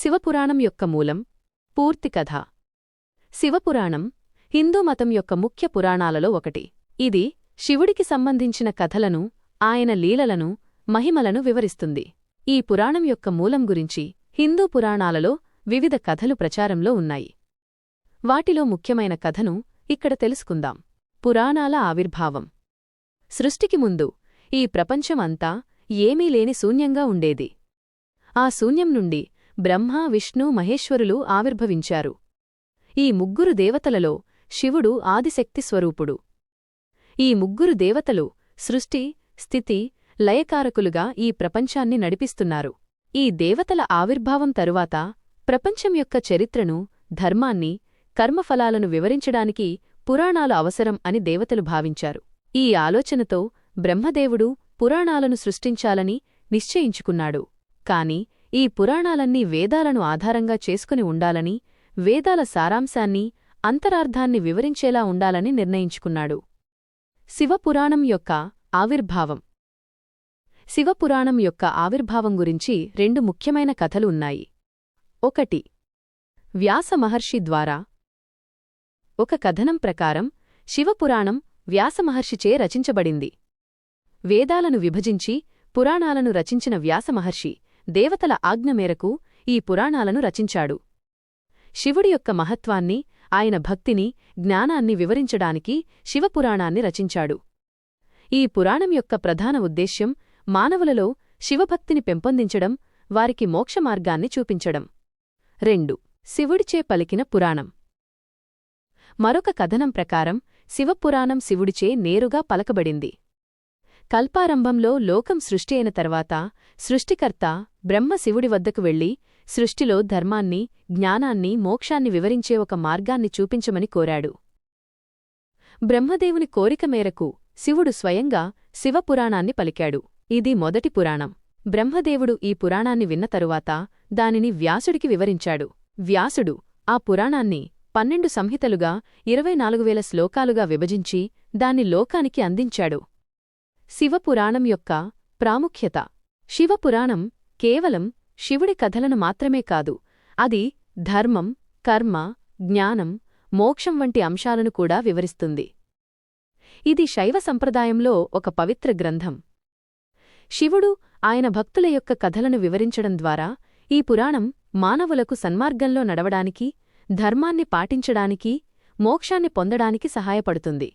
శివపురాణం యొక్క మూలం పూర్తి కథ. శివపురాణం హిందూ మతం యొక్క ముఖ్య పురాణాలలో ఒకటి. ఇది శివుడికి సంబంధించిన కథలను ఆయన లీలలను మహిమలను వివరిస్తుంది. ఈ పురాణం యొక్క మూలం గురించి హిందూ పురాణాలలో వివిధ కథలు ప్రచారంలో ఉన్నాయి. వాటిలో ముఖ్యమైన కథను ఇక్కడ తెలుసుకుందాం. పురాణాల ఆవిర్భావం. సృష్టికి ముందు ఈ ప్రపంచం అంతా ఏమీ లేని శూన్యంగా ఉండేది. ఆ శూన్యం నుండి బ్రహ్మ విష్ణు మహేశ్వరులు ఆవిర్భవించారు. ఈ ముగ్గురు దేవతలలో శివుడు ఆదిశక్తి స్వరూపుడు. ఈ ముగ్గురు దేవతలు సృష్టి స్థితి లయకారకులుగా ఈ ప్రపంచాన్ని నడిపిస్తున్నారు. ఈ దేవతల ఆవిర్భావం తరువాత ప్రపంచం యొక్క చరిత్రను ధర్మాన్ని కర్మఫలాలను వివరించడానికి పురాణాలు అవసరం అని దేవతలు భావించారు. ఈ ఆలోచనతో బ్రహ్మదేవుడు పురాణాలను సృష్టించాలని నిశ్చయించుకున్నాడు. కాని ఈ పురాణాలన్నీ వేదాలను ఆధారంగా చేసుకుని ఉండాలని వేదాల సారాంశాన్ని అంతరార్థాన్ని వివరించేలా ఉండాలని నిర్ణయించుకున్నాడు. శివపురాణం యొక్క ఆవిర్భావం. శివపురాణం యొక్క ఆవిర్భావం గురించి రెండు ముఖ్యమైన కథలు ఉన్నాయి. ఒకటి. వ్యాస మహర్షి ద్వారా. ఒక కథనం ప్రకారం శివపురాణం వ్యాసమహర్షిచే రచించబడింది. వేదాలను విభజించి పురాణాలను రచించిన వ్యాసమహర్షి దేవతల ఆజ్ఞ మేరకు ఈ పురాణాలను రచించాడు. శివుడి యొక్క మహత్వాన్ని ఆయన భక్తిని జ్ఞానాన్ని వివరించడానికి శివపురాణాన్ని రచించాడు. ఈ పురాణం యొక్క ప్రధాన ఉద్దేశ్యం మానవులలో శివభక్తిని పెంపొందించడం వారికి మోక్షమార్గాన్ని చూపించడం. రెండు. శివుడిచే పలికిన పురాణం. మరొక కథనం ప్రకారం శివపురాణం శివుడిచే నేరుగా పలకబడింది. కల్పారంభంలో లోకం సృష్టి అయిన తర్వాత సృష్టికర్త బ్రహ్మ శివుడి వద్దకు వెళ్ళి సృష్టిలో ధర్మాన్ని జ్ఞానాన్ని మోక్షాన్ని వివరించే ఒక మార్గాన్ని చూపించమని కోరాడు. బ్రహ్మదేవుని కోరిక మేరకు శివుడు స్వయంగా శివపురాణాన్ని పలికాడు. ఇది మొదటి పురాణం. బ్రహ్మదేవుడు ఈ పురాణాన్ని విన్న తరువాత దానిని వ్యాసుడికి వివరించాడు. వ్యాసుడు ఆ పురాణాన్ని పన్నెండు సంహితలుగా ఇరవై నాలుగు వేల శ్లోకాలుగా విభజించి దాన్ని లోకానికి అందించాడు. శివపురాణం యొక్క ప్రాముఖ్యత. శివపురాణం కేవలం శివుడి కథలను మాత్రమే కాదు అది ధర్మం కర్మ జ్ఞానం మోక్షం వంటి అంశాలను కూడా వివరిస్తుంది. ఇది శైవ సంప్రదాయంలో ఒక పవిత్ర గ్రంథం. శివుడు ఆయన భక్తుల యొక్క కథలను వివరించడం ద్వారా ఈ పురాణం మానవులకు సన్మార్గంలో నడవడానికి ధర్మాన్ని పాటించడానికి మోక్షాన్ని పొందడానికి సహాయపడుతుంది.